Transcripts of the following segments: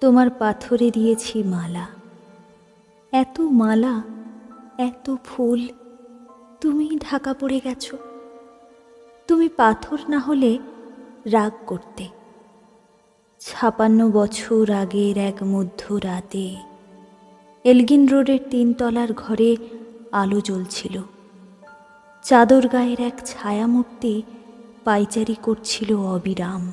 তোমার পাথরে দিয়েছি মালা। এত মালা, এত ফুল তুমি ঢাকা পড়ে গেছো। তুমি পাথর না হলে রাগ করতে। ছাপান্ন বছর আগের এক মধ্য রাতে এলগিন রোডের তিনতলার ঘরে আলো জ্বলছিল। চাদর গায়ের এক ছায়ামূর্তি পাইচারি করছিল অবিরাম।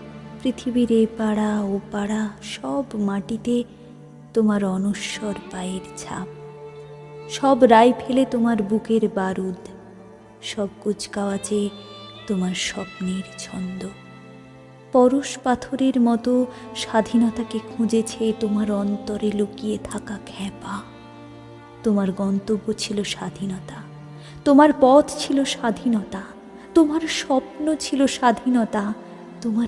পৃথিবীর এ পাড়া ও পাড়া সব মাটিতে তোমার অনস্বর পায়ের ছাপ। সব রায় ফেলে তোমার বুকের বারুদ। সব কুচকাওয়াজে তোমার স্বপ্নের ছন্দ। পরশ পাথরের মতো স্বাধীনতাকে খুঁজেছে তোমার অন্তরে লুকিয়ে থাকা খ্যাপা। তোমার গন্তব্য ছিল স্বাধীনতা। তোমার পথ ছিল স্বাধীনতা। তোমার স্বপ্ন ছিল স্বাধীনতা। তোমার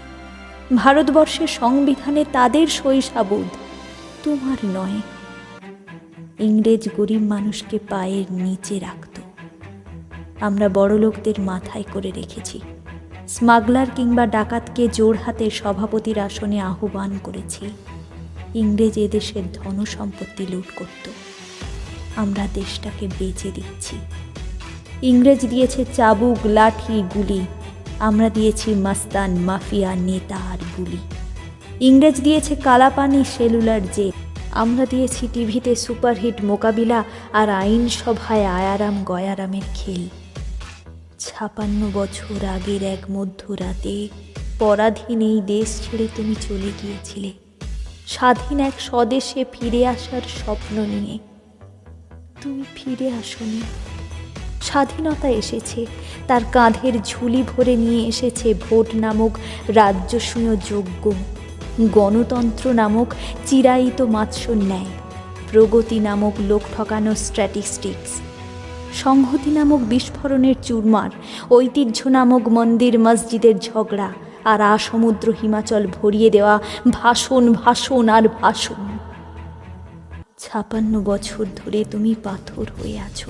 ভারতবর্ষের সংবিধানে তাদের শৈশাবোধ তোমার নয়। ইংরেজ গরিব মানুষকে পায়ের নিচে রাখত। আমরা বড়লোকদের মাথায় করে রেখেছি। স্মাগলার কিংবা ডাকাতকে জোড়হাতে সভাপতির আসনে আহ্বান করেছি। ইংরেজ এদেশের ধন সম্পত্তি লুট করত। আমরা দেশটাকে বেচে দিচ্ছি। ইংরেজ দিয়েছে চাবুক, লাঠি, গুলি। আমরা দিয়েছি মাস্তান মাফিয়া নেতা আর গুলি। ইংরেজ দিয়েছে কালাপানি সেলুলার জেট আমরা দিয়েছি টিভিতে সুপারহিট মোকাবিলা আর আইনসভায় আয়ারাম গয়ারামের খেল। ছাপান্ন বছর আগের এক মধ্যরাতে পরাধীন এই দেশ ছেড়ে তুমি চলে গিয়েছিলে। স্বাধীন এক স্বদেশে ফিরে আসার স্বপ্ন নিয়ে। তুমি ফিরে আসনি। স্বাধীনতা এসেছে। তার কাঁধের ঝুলি ভরে নিয়ে এসেছে ভোট নামক রাজ্যসূয় যোগ্য গণতন্ত্র নামক চিরায়িত মাৎসর ন্যায়। প্রগতি নামক লোক ঠকানো স্ট্র্যাটিস্টিক্স সংহতি নামক বিস্ফোরণের চুরমার। ঐতিহ্য নামক মন্দির মসজিদের ঝগড়া। আর আসমুদ্র হিমাচল ভরিয়ে দেওয়া ভাষণ ভাষণ আর ভাষণ। ছাপান্ন বছর ধরে তুমি পাথর হয়ে আছো।